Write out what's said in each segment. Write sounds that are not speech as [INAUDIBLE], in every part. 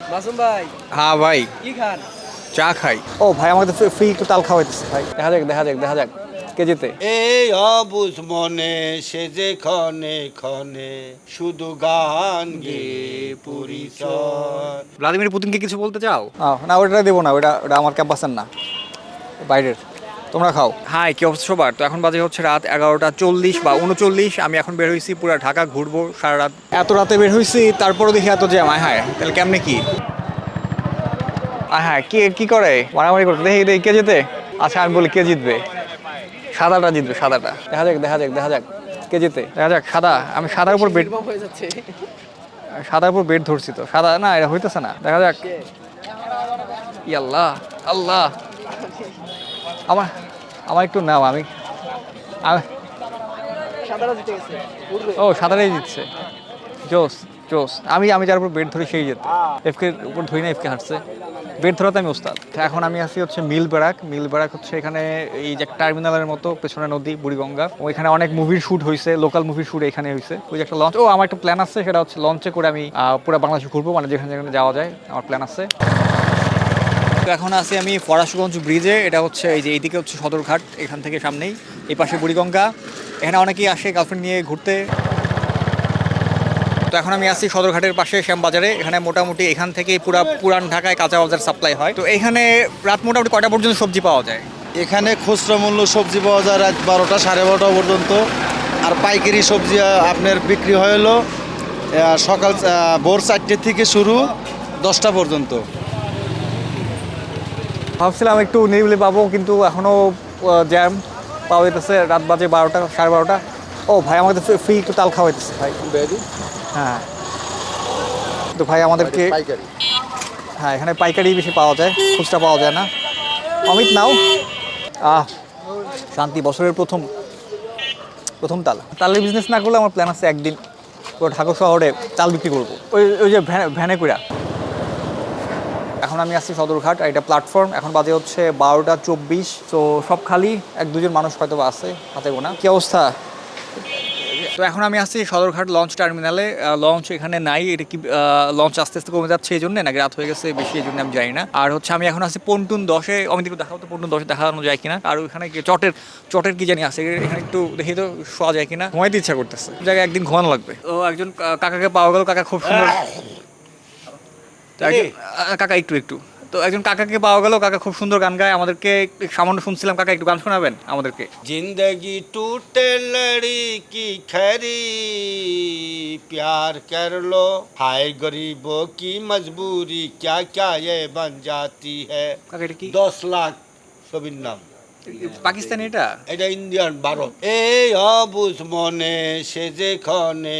মাসুম ভাই হ্যাঁ ভাই। কি খান? চা খাই। ও ভাই আমাকে ফ্রি একটু তাল খাওয়াইতেছে ভাই। দেখা যাক দেখা যাক দেখা যাক। কেজিতে। এই অবুজ মনে সে যে ক্ষণে ক্ষণে শুধু গান গে পরিচয়। ভ্লাদিমির পুতিনকে কিছু বলতে চাও? আহ, না ওটা দেবো না ওটা ওটা আমার ক্যাম্পাসের না বাইরের। তোমরা খাও। হ্যাঁ কি অবস্থা সবার? তো এখন বাজে হচ্ছে রাত এগারোটা চল্লিশ বা উনচল্লিশ। আমি এখন বের হয়েছি পুরো ঢাকা ঘুরবো সারা রাত। এত রাতে বের হয়েছি তারপরে দেখি এত জ্যাম। আয় হায় তাহলে কেমনে কি? আয় হ্যাঁ কে কি করে? মারামারি করতে। দেখি দেখি কে জিতে? আচ্ছা আমি বলি কে জিতবে? সাদাটা জিতবে সাদাটা। দেখা যাক দেখা যাক দেখা যাক। কে জিতে? দেখা যাক সাদা। আমি সাদার উপর বেড হয়ে যাচ্ছে। সাদার উপর বেড ধরছি তো। সাদা না এটা হইতেছে না। দেখা যাক। ই আল্লাহ আল্লাহ। আমার আমার একটু নাও আমি ও সাঁতারেই জিতছে। জোস জোস। আমি আমি যার উপর বেড ধরে সেই যেত এফকে উপর ধরি না এফকে হাঁটছে বেড ধরাতে আমি ওস্তাদ। এখন আমি আছি হচ্ছে মিল ব্যারাক মিল ব্যারাক হচ্ছে এখানে এই যে টার্মিনালের মতো পেছনে নদী বুড়িগঙ্গা। ওইখানে অনেক মুভির শ্যুট হয়েছে লোকাল মুভির শ্যুট এখানে হয়েছে ওই যে একটা লঞ্চ ও আমার একটা প্ল্যান আছে সেটা হচ্ছে লঞ্চে করে আমি পুরো বাংলাদেশে ঘুরবো মানে যেখানে যেখানে যাওয়া যায় আমার প্ল্যান আছে। এখন আছি আমি ফরাসগঞ্জ ব্রিজে। এটা হচ্ছে এই যে এইদিকে হচ্ছে সদরঘাট, এখান থেকে সামনেই, এই পাশে বুড়িগঙ্গা। এখানে অনেকেই আসে গার্লফ্রেন্ড নিয়ে ঘুরতে। তো এখন আমি আসছি সদরঘাটের পাশে শ্যামবাজারে। এখানে মোটামুটি এখান থেকে পুরা পুরান ঢাকায় কাঁচা বাজার সাপ্লাই হয়। তো এখানে রাত মোটামুটি কয়টা পর্যন্ত সবজি পাওয়া যায়? এখানে খুচরা মূল্য সবজি পাওয়া যায় রাত বারোটা, সাড়ে বারোটা পর্যন্ত। আর পাইকারি সবজি আপনার বিক্রি হলো সকাল ভোর চারটে থেকে শুরু দশটা পর্যন্ত। ভাবছিলাম একটু নিরিবিলি পাবো কিন্তু এখনও জ্যাম পাওয়া যেতেছে রাত বাজে বারোটা সাড়ে বারোটা। ও ভাই আমাদের ফ্রি একটু তাল খাওয়াইতেছে ভাই। হ্যাঁ। তো ভাই আমাদেরকে হ্যাঁ এখানে পাইকারি বেশি পাওয়া যায় খুচরা পাওয়া যায় না। অমিত নাও। আহ শান্তি বছরের প্রথম প্রথম তাল। তালের বিজনেস না করলে আমার প্ল্যান আছে একদিন ঢাকা শহরে তাল বিক্রি করব। ওই ওই যে ভ্যানে ভ্যানে করে এখন আমি আসছি সদরঘাট আর এটা প্ল্যাটফর্ম এখন বাজে হচ্ছে বারোটা চব্বিশ। তো সব খালি এক দুজন মানুষ হয়তো আছে হাতে গোনা। কি অবস্থা? তো এখন আমি আসছি সদরঘাট লঞ্চ টার্মিনালে লঞ্চ এখানে নাই এটা কি লঞ্চ আস্তে আস্তে কমে যাচ্ছে এই জন্য নাকি রাত হয়ে গেছে বেশি এই জন্য আমি জানি না। আর হচ্ছে আমি এখন আছি পন্টুন দশে। আমি একটু দেখাও তো পন্টুন দশে দেখানো যায় কিনা। আর ওইখানে কি চটের চটের কি জানি আছে? এখানে একটু দেখি তো শোয়া যায় কিনা। ঘুমাইতে ইচ্ছা করতেছে। জায়গায় একদিন ঘুমানো লাগবে। তো একজন কাকাকে পাওয়া গেল। কাকা খুব সুন্দর। [LAUGHS] কাকা একটু একটু। তো একজন কাকাকে পাওয়া গেল কাকা খুব সুন্দর গান গায় আমাদেরকে সামান্য শুনছিলাম কাকা একটু গান শোনাবেন আমাদেরকে। জিন্দগি টুটে লড়ি কি খেরি প্যার কর লো হায় গরিব কি মজবুরি ক্যা ক্যা এ বন জাতি হ্যায়। কাকা কি? দশ লাখ ছবির নাম। পাকিস্তান এটা? এটা ইন্ডিয়ান ভারত। এই অবুজ মনে সে যে খনে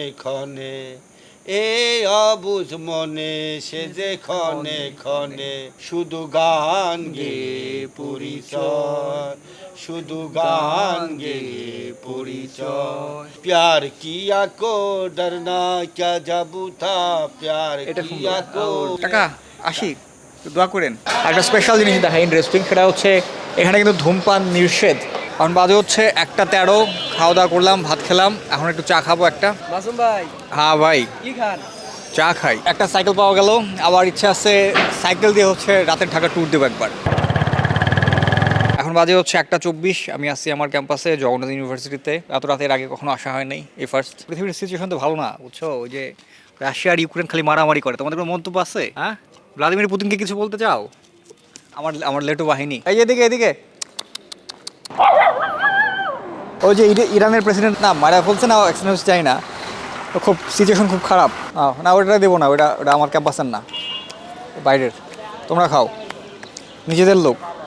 এই অবুজ মনে সে যে ক্ষণে ক্ষণে শুধু গান গে পরিচয় শুধু গান গে পরিচয়। প্যার কিয়া কো ডরনা ক্যা জাবু থা প্যার এটা কিয়া কো আসি একটু দোয়া করেন। একটা স্পেশাল জিনিস দেখা ইন্টারেস্টিং সেটা হচ্ছে এখানে কিন্তু ধূমপান নিষেধ। কারণ বাজে হচ্ছে একটা তেরো খাওয়া দাওয়া করলাম ভাত খেলাম এখন একটু চা খাব একটা। মাসুম ভাই হ্যাঁ ভাই। কি খান? চা খাই। একটা সাইকেল পাওয়া গেল আবার ইচ্ছা আছে সাইকেল দিয়ে হচ্ছে রাতের ঢাকা ট্যুর দেবো একবার। এখন বাজে হচ্ছে একটা চব্বিশ আমি আসছি আমার ক্যাম্পাসে জগন্নাথ ইউনিভার্সিটিতে। এত রাতের আগে কখনো আসা হয় নাই এই ফার্স্ট পৃথিবীর সিচুয়েশন তো ভালো না বুঝছ? ওই যে রাশিয়া আর ইউক্রেন খালি মারামারি করে। তোমাদের কোনো মন্তব্য আছে? হ্যাঁ? ভ্লাদিমির পুতিনকে কিছু বলতে চাও? আমার আমার লেটু বাহিনী। এই এদিকে এদিকে। ওই যে ইরা- ইরানের প্রেসিডেন্ট না, মারা ফেলছে না এক্সপিরিয়েন্স চাই না। তো খুব সিচুয়েশন খুব খারাপ। না ওটা দেবো না ওটা ওটা আমার ক্যাম্পাসের না। বাইরের। তোমরা খাও। নিজেদের লোক।